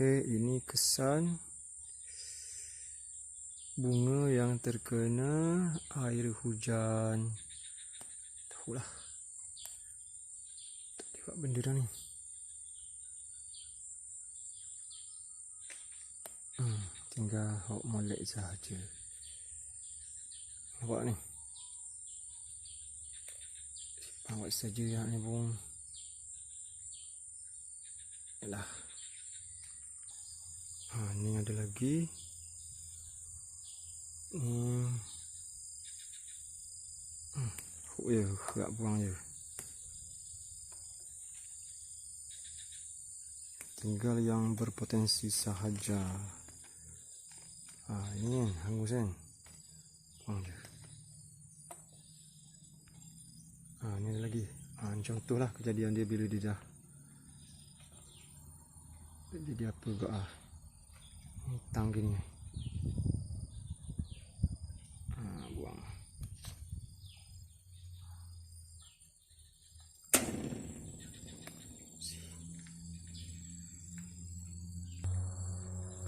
Okey, ini kesan bunga yang terkena air hujan. Tahulah. Tak benda dah ni. Hmm, tinggal awak molek sahaja. Nampak ni. Simpan awak saja yang ni pun. Yalah. Lagi. Ni. Hmm. Oh ya, gerak buang je. Tinggal yang berpotensi sahaja. Ha, ini kan, hangus kan. Buang je. Ha, ni ada lagi. Ha, ni contohlah kejadian dia bila dia dah. Jadi apa juga ah. Hutang gini. Ha, buang.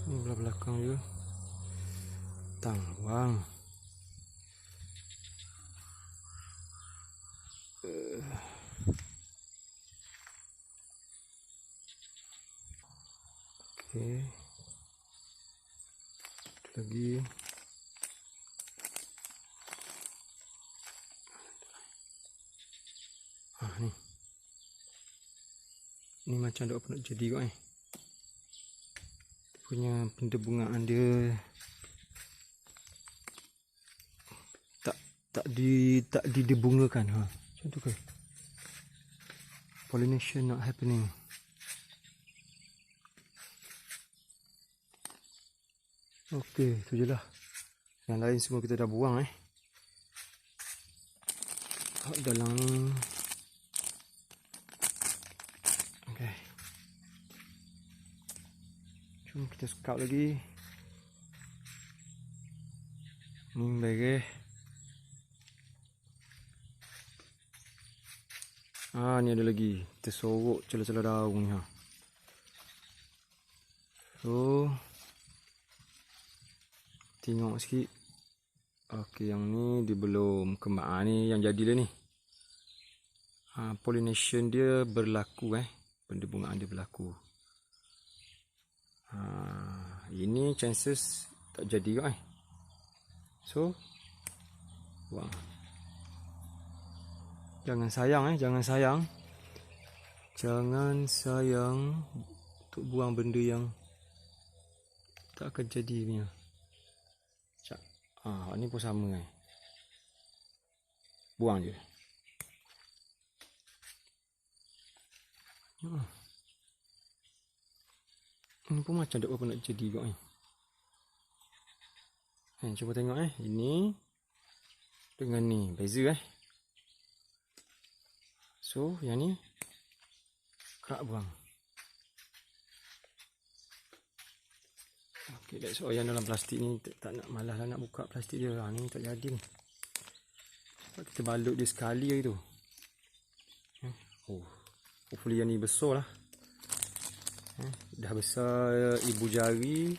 Ni belah belakang dia. Tang, buang. Uh. Okey. Lagi. Ah ni. Ni macam apa nak jadi kot eh. Punya pendebungaan dia tak tak di tak didebungakan ha. Macam tu ke? Pollination not happening. Okey, tu je lah. Yang lain semua kita dah buang eh. Kat dalam ni. Okey. Jom kita scout lagi. Ni bagi. Ah, ni ada lagi. Kita sorok celah-celah daun ni ha. So, Tengok sikit. Okey, yang ni dia belum kembang. Ha, ni yang jadi dah ni. Ha, pollination dia berlaku eh. Pendebungaan dia berlaku. Ha, ini chances tak jadi kot eh. So, buang. Jangan sayang eh, jangan sayang. Jangan sayang untuk buang benda yang tak akan jadi punya. Ha, ni pun sama kan. Buang je. Hmm. Ini pun macam tak apa nak jadi kot ni. Eh, cuba tengok eh. Ini dengan ni. Beza eh. So, yang ni kerak buang. Okay, that's all yang dalam plastik ni tak, nak malas lah nak buka plastik dia lah. Ni tak jadi ni. Sebab kita balut dia sekali lagi tu. Eh, oh, hopefully yang ni besar lah. Eh, dah besar ibu jari.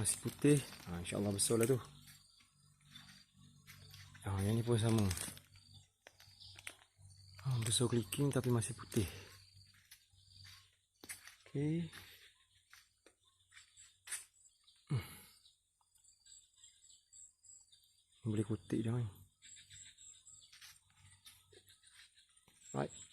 Masih putih. Ha, InsyaAllah besar lah tu. Ha, yang ni pun sama. Ha, besar clicking tapi masih putih. Okay. Boleh kutik dia ni. Right.